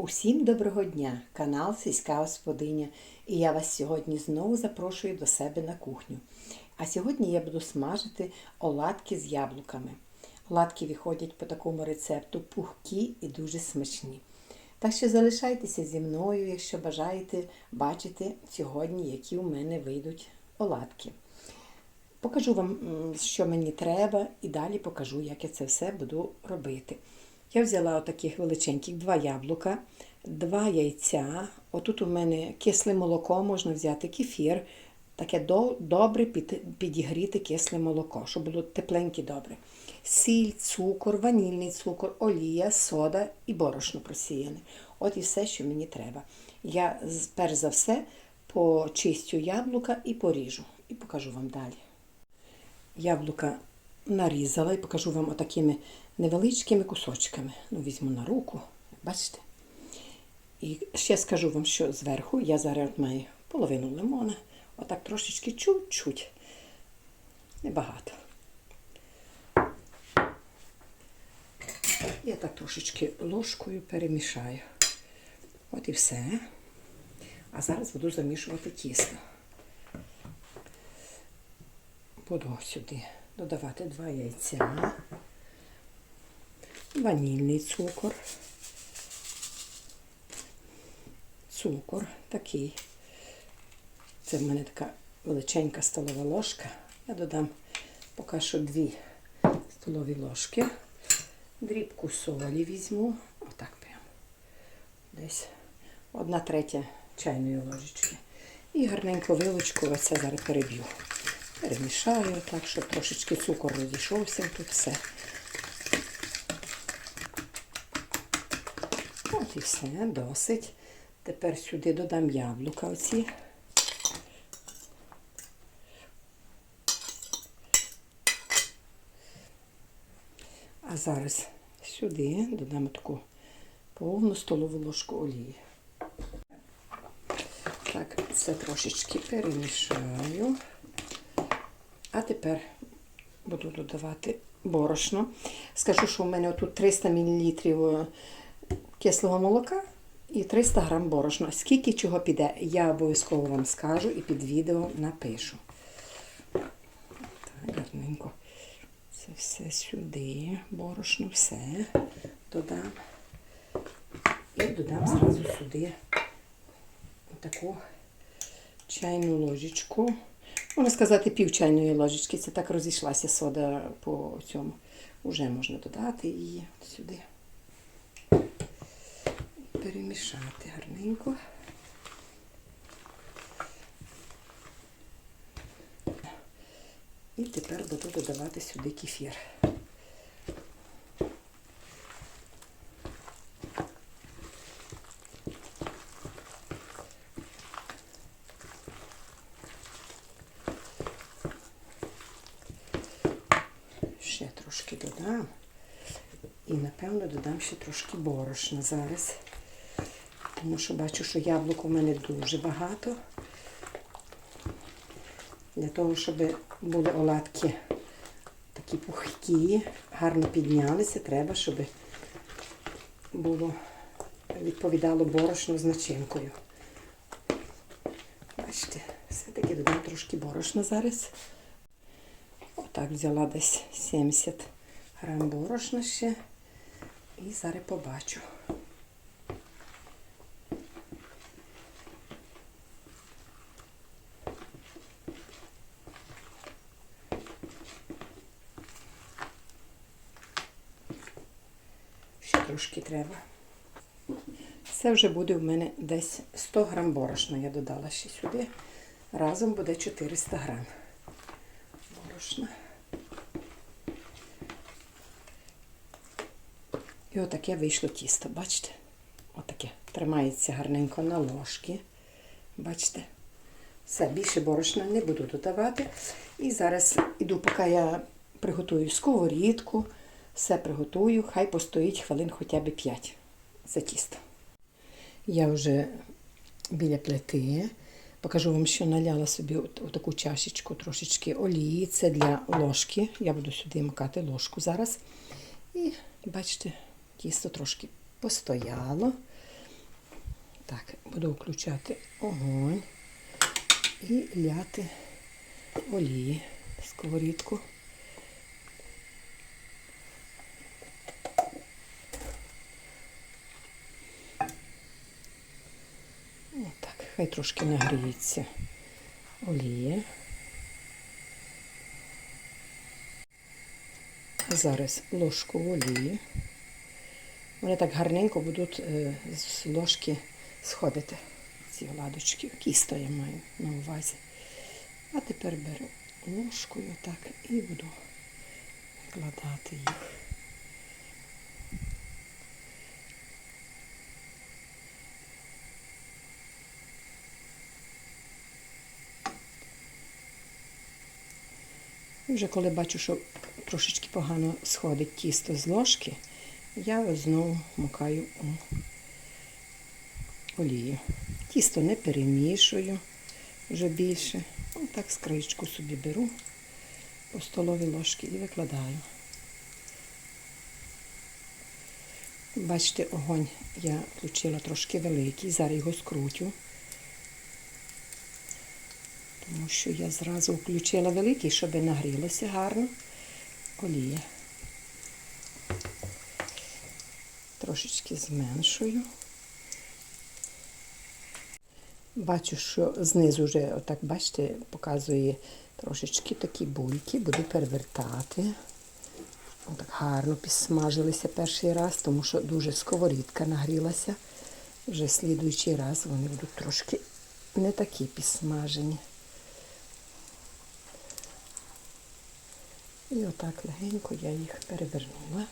Усім доброго дня! Канал Сільська Господиня. І я вас сьогодні знову запрошую до себе на кухню. А сьогодні я буду смажити оладки з яблуками. Оладки виходять по такому рецепту пухкі і дуже смачні. Так що залишайтеся зі мною, якщо бажаєте бачити сьогодні, які у мене вийдуть оладки. Покажу вам, що мені треба, і далі покажу, як я це все буду робити. Я взяла отаких величеньких два яблука, два яйця. Отут у мене кисле молоко, можна взяти кефір, таке до- добре під- підігріти кисле молоко, щоб було тепленьке добре. Сіль, цукор, ванільний цукор, олія, сода і борошно просіяне. От і все, що мені треба. Я перш за все почистю яблука і поріжу. І покажу вам далі. Яблука нарізала і покажу вам отакими невеличкими кусочками. Ну, візьму на руку, бачите? І ще скажу вам, що зверху я зараз маю половину лимона, отак трошечки чуть-чуть, небагато. Я так трошечки ложкою перемішаю. От і все. А зараз буду замішувати тісто. Буду сюди додавати два яйця, ванільний цукор, цукор такий. Це в мене така величенька столова ложка. Я додам поки що дві столові ложки. Дрібку солі візьму. Отак прямо. Десь одна третя чайної ложечки. І гарненько вилочку оце зараз переб'ю. Перемішаю так, щоб трошечки цукор розійшовся тут все. От і все, досить. Тепер сюди додам яблука оці. А зараз сюди додамо таку повну столову ложку олії. Так, це трошечки перемішаю. А тепер буду додавати борошно. Скажу, що у мене тут 300 мл кислого молока і 300 г борошна. Скільки чого піде, я обов'язково вам скажу і під відео напишу. Так, гарненько. Це все сюди, борошно, все додам. І додам зразу сюди таку чайну ложечку. Можна сказати, пів чайної ложечки. Це так розійшлася сода по цьому. Уже можна додати її сюди. Перемішати гарненько. І тепер буду додавати сюди кефір. Ще трошки додам. І, напевно, додам ще трошки борошна зараз. Тому що бачу, що яблук у мене дуже багато. Для того, щоб були оладки такі пухкі, гарно піднялися, треба, щоб було відповідало борошно з начинкою. Бачите, все-таки додам трошки борошна зараз. Отак взяла десь 70 грам борошна ще. І зараз побачу. Ще трошки треба. Це вже буде в мене десь 100 грам борошна. Я додала ще сюди. Разом буде 400 грам борошна. І отаке вийшло тісто, бачите? Отаке. Тримається гарненько на ложки. Бачите? Все, більше борошна не буду додавати. І зараз іду, поки я приготую сковорідку, все приготую, хай постоїть хвилин хоча б 5 за тісто. Я вже біля плити. Покажу вам, що наляла собі отаку чашечку трошечки олії. Це для ложки. Я буду сюди макати ложку зараз. І бачите, тісто трошки постояло. Так, буду включати огонь і ляти олії в сковорідку. Отак, хай трошки нагріється олія. Зараз ложку олії. Вони так гарненько будуть е, з ложки сходити, ці оладочки. Кісто я маю на увазі. А тепер беру ложкою так і буду викладати їх. Вже коли бачу, що трошечки погано сходить тісто з ложки, я знову мукаю у олію. Тісто не перемішую вже більше. Отак скричку собі беру по столовій ложки і викладаю. Бачите, огонь я включила трошки великий, зараз його скрутю. Тому що я зразу включила великий, щоб нагрілося гарно олія. Трошечки зменшую. Бачу, що знизу вже, отак, бачите, показує трошечки такі бульки, буду перевертати. Отак гарно підсмажилися перший раз, тому що дуже сковорідка нагрілася. Вже слідуючий раз вони будуть трошки не такі підсмажені. І отак легенько я їх перевернула.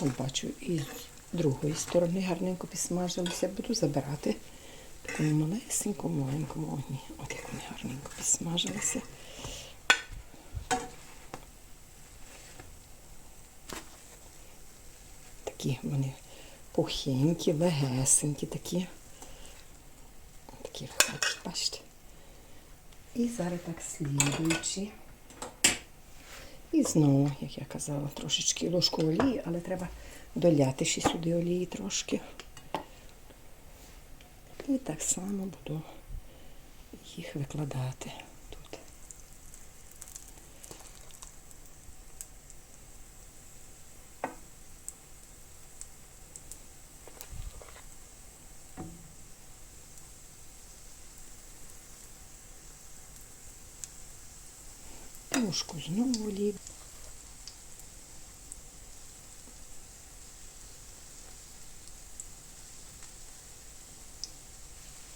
От бачу, і з другої сторони гарненько підсмажилися. Буду забирати в такому малесенькому, маленькому огні. От як вони гарненько підсмажилися. Такі вони пухенькі, легесенькі такі. Такі виходять, бачите. І зараз так слідуючи. І знову, як я казала, трошечки ложку олії, але треба доляти ще сюди олії трошки. І так само буду їх викладати Ложку знову олії.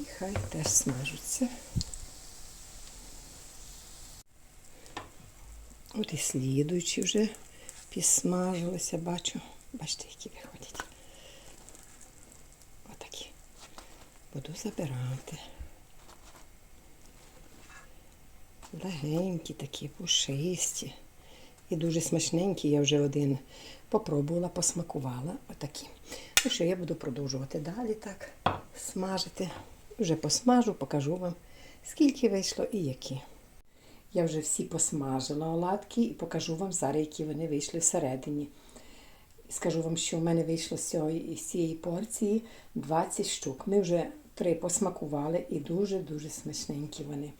І хай теж смажуться. От і слідуючі вже підсмажилися, бачу. Бачите, які виходять. Отакі. Буду забирати. Легенькі такі, пушисті. І дуже смачненькі. Я вже один попробувала, посмакувала. Отакі. Ну що, я буду продовжувати далі так смажити. Вже посмажу, покажу вам, скільки вийшло і які. Я вже всі посмажила оладки і покажу вам зараз, які вони вийшли всередині. Скажу вам, що в мене вийшло з цієї, з цієї порції 20 штук. Ми вже три посмакували і дуже-дуже смачненькі вони.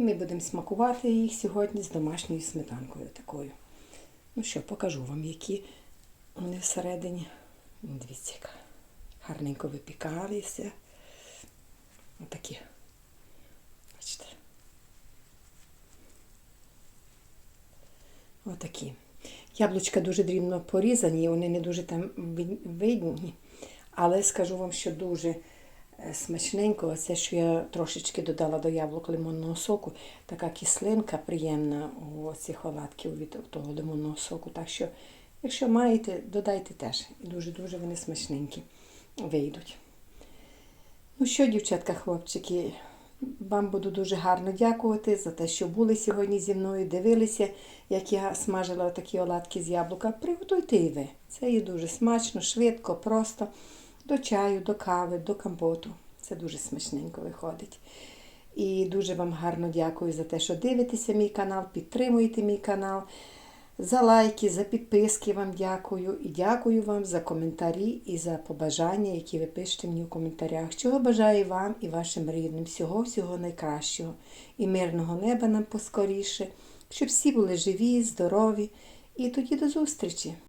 І ми будемо смакувати їх сьогодні з домашньою сметанкою такою. Ну що, покажу вам, які вони всередині. Дивіться, яка гарненько випікалися. Отакі. Бачите. Отакі. Яблучка дуже дрібно порізані, вони не дуже там видні. Але скажу вам, що дуже смачненько. Оце, що я трошечки додала до яблук лимонного соку, така кислинка приємна у цих оладків від того лимонного соку. Так що, якщо маєте, додайте теж. Дуже-дуже вони смачненькі вийдуть. Ну що, дівчатка, хлопчики, вам буду дуже гарно дякувати за те, що були сьогодні зі мною, дивилися, як я смажила такі оладки з яблука. Приготуйте і ви. Це є дуже смачно, швидко, просто. До чаю, до кави, до компоту. Це дуже смачненько виходить. І дуже вам гарно дякую за те, що дивитеся мій канал, підтримуєте мій канал. За лайки, за підписки вам дякую і дякую вам за коментарі і за побажання, які ви пишете мені в коментарях. Чого бажаю вам і вашим рідним всього-всього найкращого і мирного неба нам поскоріше, щоб всі були живі, здорові. І тоді до зустрічі!